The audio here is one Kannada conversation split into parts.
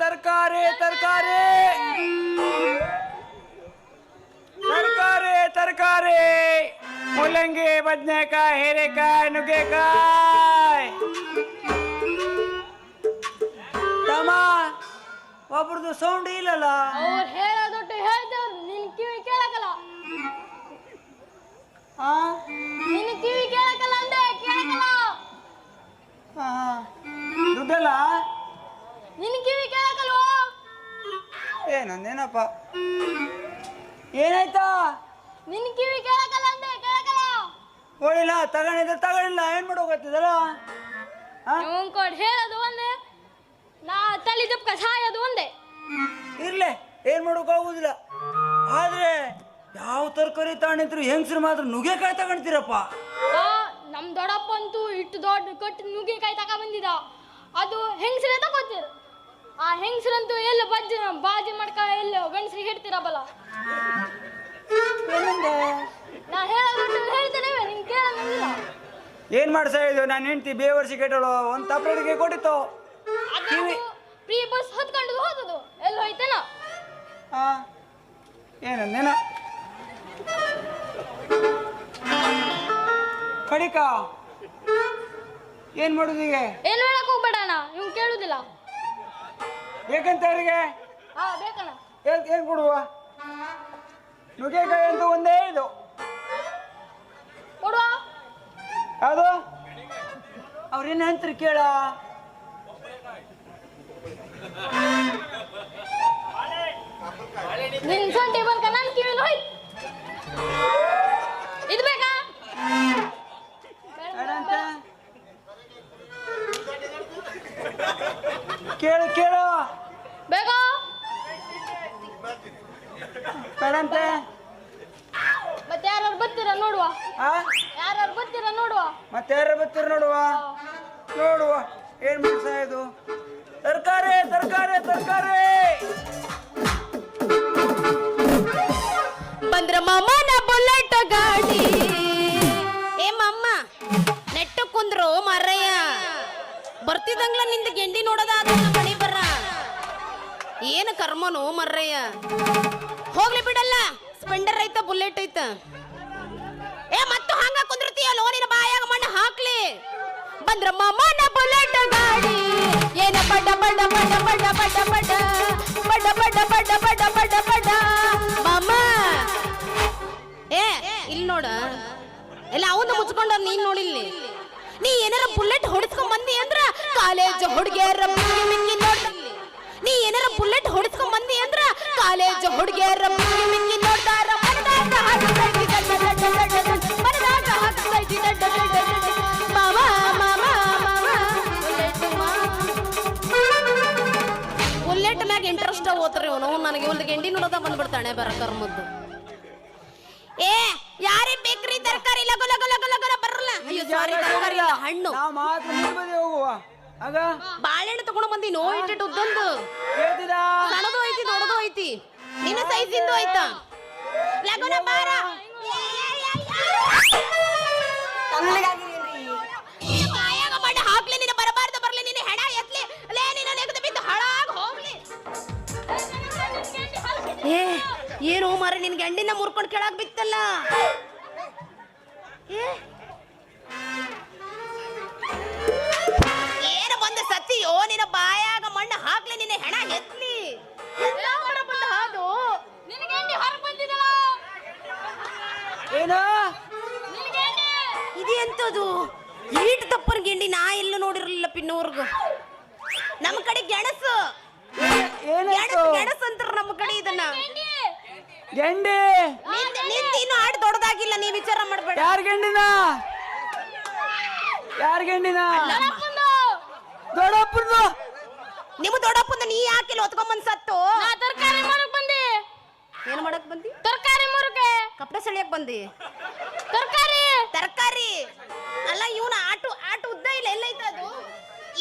ತರಕಾರಿ ತರಕಾರಿ. ತರಕಾರಿ ತರಕಾರಿ. ಮೂಲಂಗಿ ಬದನೆಕಾಯಿ ಹೀರೆಕಾಯಿ ನುಗ್ಗೆಕಾಯಿ. ತಮ್ಮ ಒಬ್ರದ್ದು ಸೌಂಡ್ ಇಲ್ಲಲ್ಲ? ನಂದೇನಪ್ಪ ಏನಾಯ್ತಾ? ನಿನ್ ಕಿವಿ ಕೇಳಕಲ್ಲ ಅಂದೆ ಕೇಳಕಲ್ಲ ಓಡಿಲ್ಲ ತಗೊಂಡಿದ್ದೆ ತಗೊಂಡಿಲ್ಲ ಏನ್ ಮಾಡೋಗತ್ತಿದಲ್ಲ ಇವನ್ ಕೊಡ್ ಹೇಳೋದು ಒಂದೇ ನಾ ತಲೆ ದಪ್ಪ ಸಾಯೋದು ಒಂದೇ. ಇರ್ಲೆ ಏನ್ ಮಾಡೋಕ್ಕಾಗುದಿಲ್ಲ ಆದ್ರೆ ಯಾವ ತರಕಾರಿ ತಗೊಂಡಿದ್ರು ಹೆಂಗಸ್ರು ಮಾತ್ರ ನುಗ್ಗೆಕಾಯಿ ತಗೊಂಡ್ತೀರಪ್ಪ ಆ, ನಮ್ ದೊಡ್ಡಪ್ಪ ಅಂತೂ ಇಟ್ಟು ದೊಡ್ಡ ಕಟ್ಟು ನುಗ್ಗೆಕಾಯಿ ತಕ ಬಂದಿದ ಅದು ಹೆಂಗಸ್ರೇ ತಗೋತೀರ? ಆ ಹೆಂಗಸರಂತೂ ಎಲ್ಲ ಬಜ್ಜಿ ಬಾಜಿ ಮಾಡ್ಕ ಎಲ್ಲ ಗಂಡಸ್ರಿಗೆ ಹಿಡ್ತಿರಬಲ್ಲ ನಾ ಹೇಳೋದು ಹೇಳ್ತೇನೆ ನಿನ್ ಕೇಳಂಗಿಲ್ಲ ಏನ್ ಮಾಡ್ಸ ಹೇಳಿದ್ವಿ ನಾನು ಹೆಂಡ್ತಿ ಬೇವರ್ಸಿ ಕೆಟ್ಟಳು ಒಂದ್ ತಪ್ಪಡಿಗೆ ಕೊಟ್ಟಿತ್ತು. ಅದು ಪ್ರೀ ಬಸ್ ಹೊತ್ಕೊಂಡು ಹೋದದು. ಎಲ್ಲಿ ಹೋಯ್ತೇನ? ಆ ಏನಂದೇನ? ಕಡಿಕ ಏನ್ ಮಾಡುದು ಈಗ? ಏನು ಹೇಳಕ್ ಹೋಗ್ಬೇಡಣ ಇವ್ನು ಕೇಳುದಿಲ್ಲ. ಬೇಕಂತ ಅವರಿಗೆ ಹಾ ಬೇಕಣ್ಣ. ಏನ್ ಏನ್ ಕೊಡುವ? ನುಗ್ಗೆಕಾಯಿ ಅಂತ ಒಂದೇ ಇದು. ಕೊಡುವ? ಯಾವುದು? ಅವ್ರೇನು ಅಂತಾರೆ ಕೇಳ? ನಿನ್ ಸೊಂಟಿ ನನ್ ಇದು ಬೇಕಾ. ಕೇಳು ಕೇಳು. ಬೇಕಾ ಬೇಡಂತೆ. ಮತ್ತೆ ಯಾರು ಬರ್ತೀರಾ ನೋಡುವ? ಆ? ಯಾರು ಬರ್ತೀರಾ ನೋಡುವ? ಮತ್ತೆ ಯಾರು ಬರ್ತೀರ ನೋಡುವ? ನೋಡುವ. ಏನ್ ಮಾಡ್ಸ ಇದು? ತರಕಾರಿ ತರಕಾರಿ ತರಕಾರಿ. ಬಂದ್ರ ಮಾಮನ ಬುಲೆಟ್ ಗಾಡಿ. ಏ ಮಮ್ಮ ನೆಟ್ಟು ಕುಂದ್ರು ಮಾರಯ್ಯ. ಬರ್ತಿದಂಗ್ಲ ನಿಂದ ಗೆಂಡಿ ನೋಡೋದಾದ ಬರ್ರ ಏನು ಕರ್ಮನು ಮರ್ರಯ್ಯ ಹೋಗ್ಲಿ ಬಿಡಲ್ಲ. ಸ್ಪೆಂಡರ್ ಐತ, ಬುಲೆಟ್ ಐತ. ಏ, ಮತ್ತು ಹಂಗ ಕುಂದಿರ್ತೀಯ? ಲೋನಿನ ಬಾಯಾಗ ಮಣ್ಣು ಹಾಕ್ಲಿ. ಬಂದ್ರ ಮಮ್ಮನ ಬುಲೆಟ್ ಗಾಡಿ. ಏನ ಪಡ ಪಡ ಪಡ ಪಡ ಪಡ ಪಡ. ಪಡ ಪಡ ಪಡ ಪಡ ಪಡ ಬಡ ಮಾಮ. ಏ ಇಲ್ಲಿ ನೋಡ. ಎಲ್ಲ ಅವನ್ನ ಮುಚ್ಕೊಂಡ ನೀನ್ ನೋಡಿಲ್ಲಿ. ನೀ ಏನಾರ ಬುಲೆಟ್ ಹೊಡಿಸ್ಕೊಂಡ್ ಬಂದಿ ಅಂದ್ರ ಕಾಲೇಜ್ ಹುಡುಗಿಯರ ಮಿಕ್ಕಿ ಮಿಕ್ಕಿ ನೀ ಏನಾರ ಬುಲೆಟ್ ಹೊಡಿಸ್ಕೊಂಡ್ ಬಂದಿ ಅಂದ್ರ ಕಾಲೇಜ್ ಹುಡುಗಿಯರ ಮಿಕ್ಕಿ ಬುಲೆಟ್ ಮ್ಯಾಗ ಇಂಟ್ರೆಸ್ಟ್ ಓದ್ರಿ ಅವನು. ನನಗೆ ಒಂದು ಗೆಂಡಿ ನೋಡೋದ ಬಂದ್ಬಿಡ್ತಾನೆ ಬರ ಕರ್ಮದ್ದು ಏ, ಯಾರಿ ಬೇಕ್ರಿ ತರಕಾರಿ? ಲಗು ಲಗು ಲಗು ಲಗು ಬರಲ್ಲ ಅಯ್ಯೋ ತರಕಾರಿ ಹಣ್ಣು. ಹೋಗುವ. ಆಗ? ಬಾಳೆಹಣ್ಣು ತಗೊಂಡು ಬಂದಿ ನೋ ಇಟ್ಟಿಟ್ಟು ಉದ್ದಂದು ಕೇಳ್ತಿದ ಸಣ್ಣದು ಐತಿ ದೊಡ್ಡದು ಐತಿ. ನಿನ್ನ ಸೈಜಿಂದು ಆಯ್ತಾ ಲಗುನ ಬಾರ. ನಿನ್ನ ಬಾಯಾಗ ಮಣ್ಣು ಹಾಕ್ಲಿ ನಿನ್ನ ಬರಬಾರ್ದು ಬರ್ಲಿ ನಿನ್ನ ಹೆಣ ಎತ್ಲಿ. ಲೇ ನಿನ್ನ ನೆಗದು ಬಿದ್ದು ಹಾಳಾಗ ಹೋಗ್ಲಿ. ಏ ಏನು ಮಾರ ನಿನ್ ಗಂಡಿನ ಮುರ್ಕೊಂಡು ಕೆಳಗ್ ಬಿತ್ತಲ್ಲ? ಏ ಸತ್ತಿಯೋ ನಿನ್ನ ಬಾಯಾಗ ಮಣ್ಣು ಹಾಕ್ಲಿ ನಿನ್ನ ಹೆಣ ಎತ್ಲಿ. ಇದೆಂತದು ಬಂದಿದಲ್ಲ ಏನು? ನಿನಗೆ ಎಣ್ಣೆ? ಇದು ಎಂತದು ಈಟ್ ತಪ್ಪನ್ ಗಿಂಡಿ ನಾ ಎಲ್ಲೂ ನೋಡಿರಲಿಲ್ಲ ಪಿನ್ನೂರ್ಗು. ನಮ್ಮ ಕಡೆ ಗೆಣಸು. ಏನು ಗೆಣಸು ಗೆಣಸು ಅಂತಾರ ನಮ್ಮ ಕಡೆ ಇದನ್ನ. ಗೆಂಡಿ? ನಿಂದ ನಿಂದ ಇನ್ನು ಆಡ್ ದೊಡ್ಡದಾಗಿಲ್ಲ ನೀ ವಿಚಾರ ಮಾಡ್ಬೇಡ. ಯಾರ್ ಗೆಂಡಿನ? ಯಾರ್ ಗೆಂಡಿನ. ದೊಡ್ಡಪ್ಪಂದು ನಿಮ್ಮ ದೊಡ್ಡಪ್ಪನ ನೀ ಯಾಕಿಲ್ಲ ಹೊತ್ಕೊಂಬಂದ್ ಸತ್ತು? ನಾ ತರಕಾರಿ ಮಾರಕ್ ಬಂದಿ. ಏನ್ ಮಾಡಕ್ ಬಂದಿ? ತರಕಾರಿ ಮಾರಕ್ಕೆ. ಕಪ್ಪಡ ಸೆಳಿಯಕ್ ಬಂದಿ? ತರಕಾರಿ. ತರಕಾರಿ? ಅಲ್ಲ ಇವನ ಆಟು ಆಟು ಉದ್ದ ಇಲ್ಲ ಎಲ್ಲೈತ ಅದು?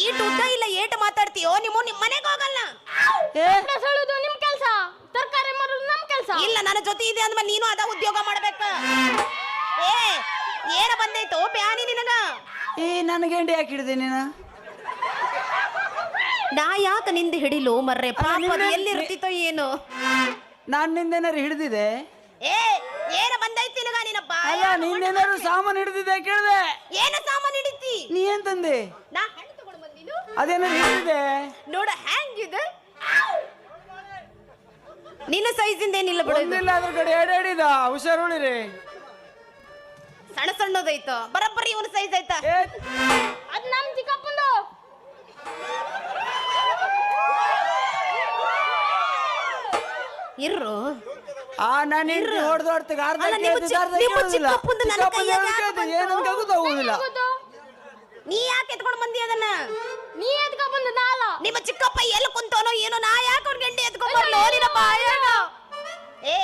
ಈಟ್ ಉದ್ದ ಇಲ್ಲ ಏಟ್ ಮಾತಾಡ್ತೀಯೋ? ನಿಮ್ಮ ನಿಮ್ ಮನೆಗೆ ಹೋಗಲ್ಲ. ಏ? ಸಳುದು ನಿಮ್ ಕೆಲ್ಸ? ತರಕಾರಿ ಮಾರೋದು ನಮ್ ಕೆಲ್ಸ? ಇಲ್ಲ ನನ್ನ ಜೊತೆ ಇದೆ ಅಂದ್ಮೇಲೆ ನೀನು ಅದ ಉದ್ಯೋಗ ಮಾಡ್ಬೇಕ. ಏ ಏನ ಬಂದೈತೋ ಬ್ಯಾನಿ ನಿನಗ? ಏ ನನ್ನ ಗೆಂಡಿ ಯಾಕೆ ಹಿಡ್ದೆ ನೀನು? ನಾ ಯಾಕ ನಿಂದ ಹಿಡಿಲು ಮರ್ರೆ? ಪಾಪ ಅದು ಎಲ್ಲಿ ಇರ್ತಿತ್ತೋ ಏನು? ನಾನು ನಿಂದೇನಾರು ಹಿಡಿದಿದೆ? ಏ ಏನ ಬಂದೈತಿ ನಿನಗ ನಿನ್ನ ಬಾಯ? ಅಲ್ಲ ನಿಂದೇನಾರು ಸಾಮಾನು ಹಿಡಿದಿದೆ ಕೇಳಿದೆ? ಏನ ಸಾಮಾನ್ ಹಿಡಿತಿ? ನೀ ಏನ್ ತಂದೆ? ನಾ ಹಣ್ಣು ತಗೊಂಡ್ ಬಂದಿನು ಅದೇನಾರು ಹಿಡಿದಿದೆ? ನೋಡ ಹ್ಯಾಂಗಿದೆ ನಿನ್ನ ಸೈಜಿಂದ ಏನಿಲ್ಲ ಬಿಡು ಇದು. ಒಂದಿಲ್ಲ ಅದ್ರ ಕಡೆ ಎಡಾಡಿದ ಹುಷಾರು ಉಳಿರಿ. ಸಣ್ಣ ಸಣ್ಣದೈತ? ಬರಬ್ಬರಿ ಇವನ್ ಸೈಜ್ ಐತ ಏ! ಅದು ನಮ್ಮ ಇರ್ರು. ಆ ನಾನು ಹೆಂಡತಿ ಹೊಡೆದು ಹೊಡ್ತಿಗೆ ಅರ್ಧ ಅಲ್ಲ, ನಿಮ್ಮ ಕೇಳ್ತಿದ್ದೆ, ಚಿಕ್ಕ- ಅರ್ಧ ನಿಮ್ಮ ಕೇಳೋದಿಲ್ಲ. ಚಿಕ್ಕಪ್ಪಂದು ನನ್ನ ಚಿಕ್ಕಪ್ಪಂದು ಕೈಯಾಗ ಯಾಕೆ ಕೇಳ್ತಿದ್ದೆ, ನೀ ಯಾಕೆ ಎತ್ಕೊಂಡ್ ಬಂದಿ ಅದನ್ನ? ನೀ ಎದ್ಕ ಬಂದ ನಾಲ. ನಿಮ್ಮ ಚಿಕ್ಕಪ್ಪ ಎಲ್ಲಿ ಕುಂತವನೋ ಏನೋ ನಾ ಯಾಕೆ ಅವ್ರ ಗಂಟೆ ಎತ್ಕೊಂಡ್ ಬರ್ಲೋ ನಿನ್ನ ಬಾಯಾಗ ಏ